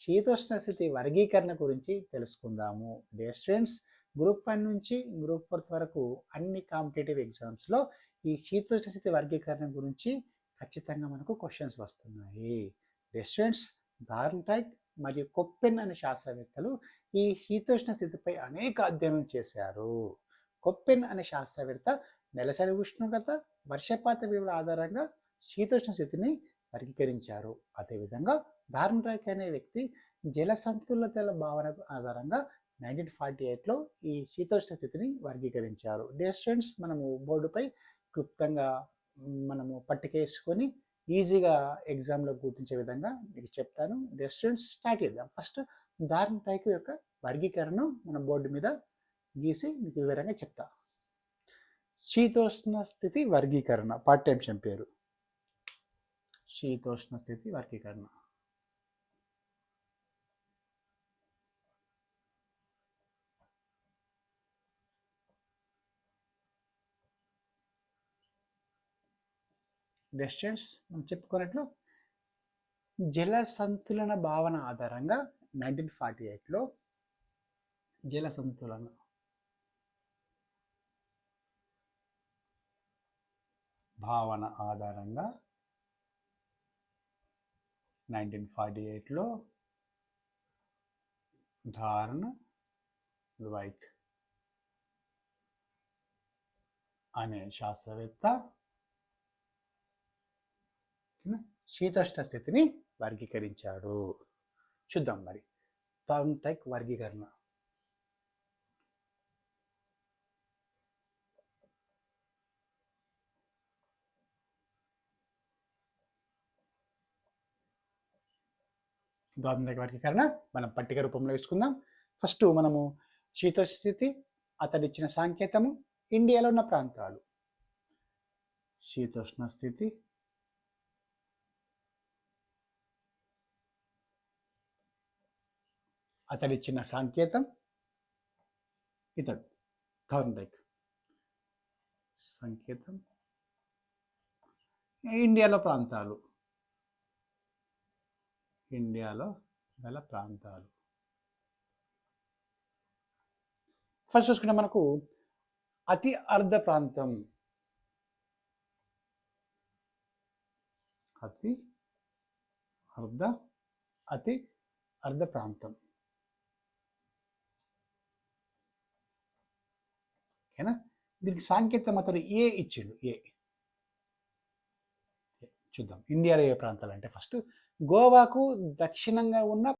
శీతోష్ణ స్థితి వర్గీకరణ గురించి తెలుసుకుందాము. డే స్టూడెంట్స్ గ్రూప్ వన్ నుంచి గ్రూప్ ఫోర్త్ వరకు అన్ని కాంపిటేటివ్ ఎగ్జామ్స్లో ఈ శీతోష్ణ స్థితి వర్గీకరణ గురించి ఖచ్చితంగా మనకు క్వశ్చన్స్ వస్తున్నాయి. రెస్టూరెంట్స్ స్టూడెంట్స్ దార్న్టైక్ మరియు కొప్పెన్ అనే శాస్త్రవేత్తలు ఈ శీతోష్ణ స్థితిపై అనేక అధ్యయనం చేశారు. కొప్పెన్ అనే శాస్త్రవేత్త నెలసరి ఉష్ణోగ్రత వర్షపాత విలువల ఆధారంగా శీతోష్ణ స్థితిని వర్గీకరించారు అదేవిధంగా ధార్మరాయక్ అనే వ్యక్తి జల సంతులతల భావన ఆధారంగా నైన్టీన్ ఫార్టీ ఎయిట్లో ఈ శీతోష్ణ స్థితిని వర్గీకరించారు. డియర్ స్టూడెంట్స్ మనము బోర్డుపై క్లుప్తంగా మనము పట్టుకేసుకొని ఈజీగా ఎగ్జామ్లో గుర్తించే విధంగా మీకు చెప్తాను. డియర్ స్టూడెంట్స్ స్టార్ట్ చేద్దాం. ఫస్ట్ ధార్మరాయక్ యొక్క వర్గీకరణ మన బోర్డు మీద గీసి మీకు వివరంగా చెప్తా. శీతోష్ణ స్థితి వర్గీకరణ పాఠ్యాంశం పేరు శీతోష్ణ స్థితి వర్గీకరణ డిస్టెన్స్ మనం చెప్పుకున్నట్లు జల సంతులన భావన ఆధారంగా నైన్టీన్ ఫార్టీ ఎయిట్లో జల సంతులన భావన ఆధారంగా నైన్టీన్ ఫార్టీ ఎయిట్లో ధారణ వైక్ అనే శాస్త్రవేత్త ఓకేనా? శీతోష్ణ స్థితిని వర్గీకరించాడు చూద్దాం మరి థర్మ్టైక్ వర్గీకరణ ద్వాదశ వర్గీకరణ మనం పట్టిక రూపంలో వేసుకుందాం. ఫస్ట్ మనము శీతోష్ణ స్థితి అతడిచ్చిన సాంకేతము ఇండియాలో ఉన్న ప్రాంతాలు. శీతోష్ణ స్థితి అతడిచ్చిన సంకేతం. ఇతడు థార్న్డైక్ సంకేతం. ఇండియాలో ప్రాంతాలు. ఇండియాలో గల ప్రాంతాలు. ఫస్ట్ చూసుకుంటే మనకు అతి అర్ధ ప్రాంతం. అతి అర్ధ అతి అర్ధ ప్రాంతం. ఓకేనా? దీనికి సాంకేతిక మాత్రం ఏ ఇచ్చిండు? ఏ. చూద్దాం. ఇండియాలో ఏ ప్రాంతాలు అంటే ఫస్ట్ గోవాకు దక్షిణంగా ఉన్న